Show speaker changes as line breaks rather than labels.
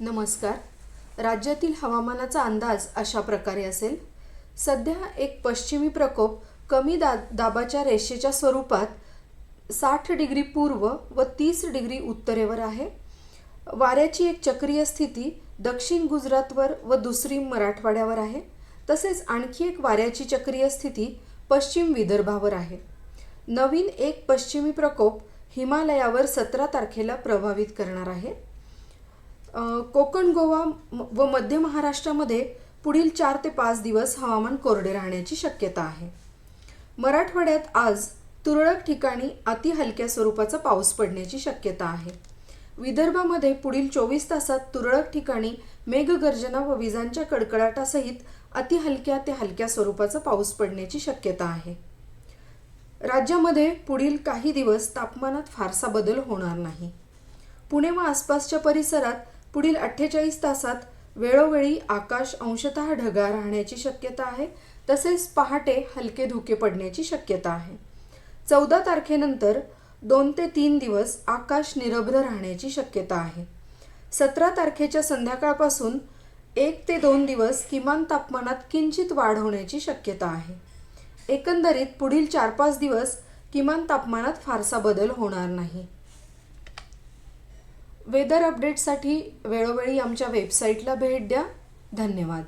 नमस्कार. राज्यातील हवामानाचा अंदाज अशा प्रकारे असेल. सध्या एक पश्चिमी प्रकोप कमी दा दाबाच्या रेषेच्या स्वरूपात साठ डिग्री पूर्व व तीस डिग्री उत्तरेवर आहे. वाऱ्याची एक चक्रीय स्थिती दक्षिण गुजरातवर व दुसरी मराठवाड्यावर आहे. तसेच आणखी एक वाऱ्याची चक्रीय स्थिती पश्चिम विदर्भावर आहे. नवीन एक पश्चिमी प्रकोप हिमालयावर सतरा तारखेला प्रभावित करणार आहे. कोकण गोवा म- व मध्य महाराष्ट्रामध्ये पुढील चार ते पाच दिवस हवामान कोरडे राहण्याची शक्यता आहे. मराठवाड्यात आज तुरळक ठिकाणी अति हलक्या स्वरूपाचा पाऊस पडण्याची शक्यता आहे. विदर्भामध्ये पुढील चोवीस तासात तुरळक ठिकाणी मेघगर्जना व विजांच्या कडकडाटासहित अति हलक्या ते हलक्या स्वरूपाचा पाऊस पडण्याची शक्यता आहे. राज्यामध्ये पुढील काही दिवस तापमानात फारसा बदल होणार नाही. पुणे व आसपासच्या परिसरात पुढील अठ्ठेचाळीस तासात वेळोवेळी आकाश अंशतः ढगाळ राहण्याची शक्यता आहे तसेच पहाटे हलके धुके पडण्याची शक्यता आहे. चौदा तारखेनंतर दोन ते तीन दिवस आकाश निरभ्र राहण्याची शक्यता आहे. सतरा तारखेच्या संध्याकाळपासून एक ते दोन दिवस किमान तापमानात किंचित वाढ होण्याची शक्यता आहे. एकंदरीत पुढील चार पाच दिवस किमान तापमानात फारसा बदल होणार नाही. वेदर अपडेटसाठी वेळोवेळी आमच्या वेबसाईटला भेट द्या. धन्यवाद.